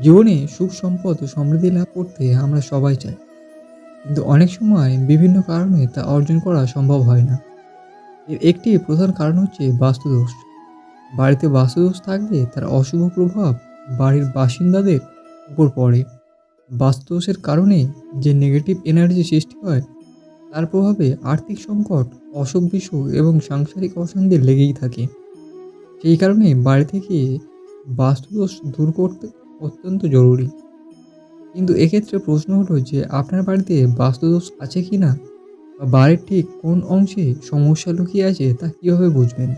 জীবনে সুখ, সম্পদ ও সমৃদ্ধি লাভ করতে আমরা সবাই চাই। কিন্তু অনেক সময় বিভিন্ন কারণে তা অর্জন করা সম্ভব হয় না। এর একটি প্রধান কারণ হচ্ছে বাস্তুদোষ। বাড়িতে বাস্তুদোষ থাকলে তার অশুভ প্রভাব বাড়ির বাসিন্দাদের উপর পড়ে। বাস্তুদোষের কারণে যে নেগেটিভ এনার্জি সৃষ্টি হয়, তার প্রভাবে আর্থিক সংকট, অসুখ বিসুখ এবং সাংসারিক অশান্তি লেগেই থাকে। সেই কারণে বাড়ি থেকে বাস্তুদোষ দূর করতে অত্যন্ত জরুরি। কিন্তু এক্ষেত্রে প্রশ্ন হলো যে, আপনার বাড়িতে বাস্তুদোষ আছে কি না? বা বাড়ির ঠিক কোন অংশে সমস্যা লুকিয়ে আছে তা কীভাবে বুঝবেন?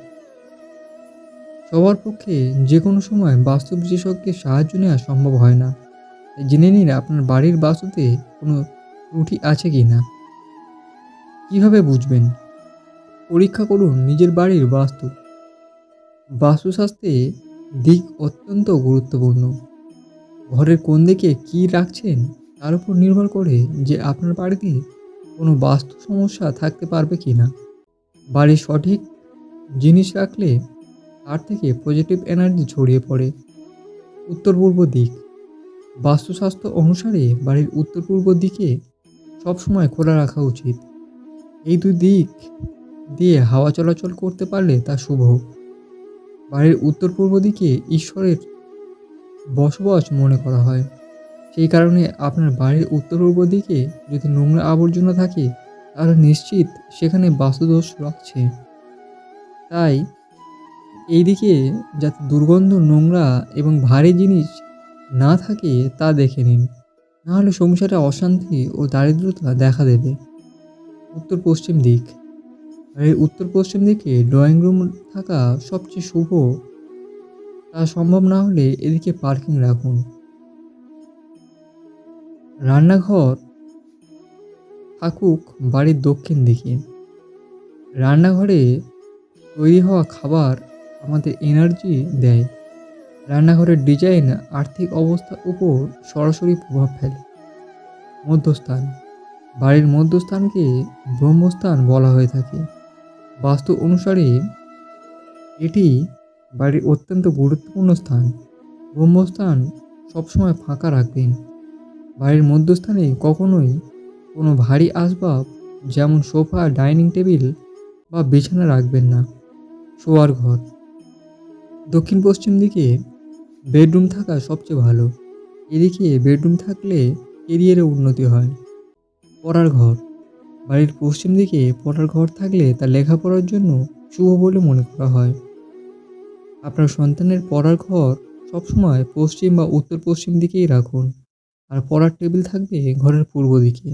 সবার পক্ষে যে কোনো সময় বাস্তু বিশেষজ্ঞের সাহায্য নেওয়া সম্ভব হয় না। জেনে নিন আপনার বাড়ির বাস্তুতে কোনো ত্রুটি আছে কি না। কীভাবে বুঝবেন? পরীক্ষা করুন নিজের বাড়ির বাস্তু। বাস্তুশাস্ত্রে দিক অত্যন্ত গুরুত্বপূর্ণ। ঘরের কোন দিকে কী রাখছেন, তার উপর নির্ভর করে যে আপনার বাড়িতে কোনো বাস্তু সমস্যা থাকতে পারবে কি না বাড়ির সঠিক জিনিস রাখলে তার থেকে পজিটিভ এনার্জি ছড়িয়ে পড়ে। উত্তর পূর্ব দিক বাস্তুশাস্ত্র অনুসারে বাড়ির উত্তর পূর্ব দিকে সবসময় খোলা রাখা উচিত। এই দুই দিক দিয়ে হাওয়া চলাচল করতে পারলে তা শুভ। বাড়ির উত্তর পূর্ব দিকে ঈশ্বরের বসবাস মনে করা হয়। সেই কারণে আপনার বাড়ির উত্তর পূর্ব দিকে যদি নোংরা আবর্জনা থাকে, তাহলে নিশ্চিত সেখানে বাস্তুদোষ রাখছে তাই এই দিকে যাতে দুর্গন্ধ নোংরা এবং ভারী জিনিস না থাকে, তা দেখে নিন। নাহলে সংসারে অশান্তি ও দারিদ্রতা দেখা দেবে। উত্তর পশ্চিম দিক। বাড়ির উত্তর পশ্চিম দিকে ড্রয়িং রুম থাকা সবচেয়ে শুভ তা সম্ভব না হলে এদিকে পার্কিং রাখুন। রান্নাঘর থাকুক বাড়ির দক্ষিণ দিকে। রান্নাঘরে তৈরি হওয়া খাবার আমাদের এনার্জি দেয়। রান্নাঘরের ডিজাইন আর্থিক অবস্থার উপর সরাসরি প্রভাব ফেলে। মধ্যস্থান, বাড়ির মধ্যস্থানকে ব্রহ্মস্থান বলা হয়ে থাকে। বাস্তু অনুসারে এটি বাড়ির অত্যন্ত গুরুত্বপূর্ণ স্থান। ব্রহ্মস্থান সবসময় ফাঁকা রাখবেন। বাড়ির মধ্যস্থানে কখনোই কোনো ভারী আসবাব, যেমন সোফা, ডাইনিং টেবিল বা বিছানা রাখবেন না। শোয়ার ঘর। দক্ষিণ পশ্চিম দিকে বেডরুম থাকা সবচেয়ে ভালো। এদিকে বেডরুম থাকলে কেরিয়ারে উন্নতি হয়। পড়ার ঘর। বাড়ির পশ্চিম দিকে পড়ার ঘর থাকলে তা লেখাপড়ার জন্য শুভ বলে মনে করা হয়। আপনার সন্তানের পড়ার ঘর সবসময় পশ্চিম বা উত্তর পশ্চিম দিকেই রাখুন। আর পড়ার টেবিল থাকবে ঘরের পূর্ব দিকে।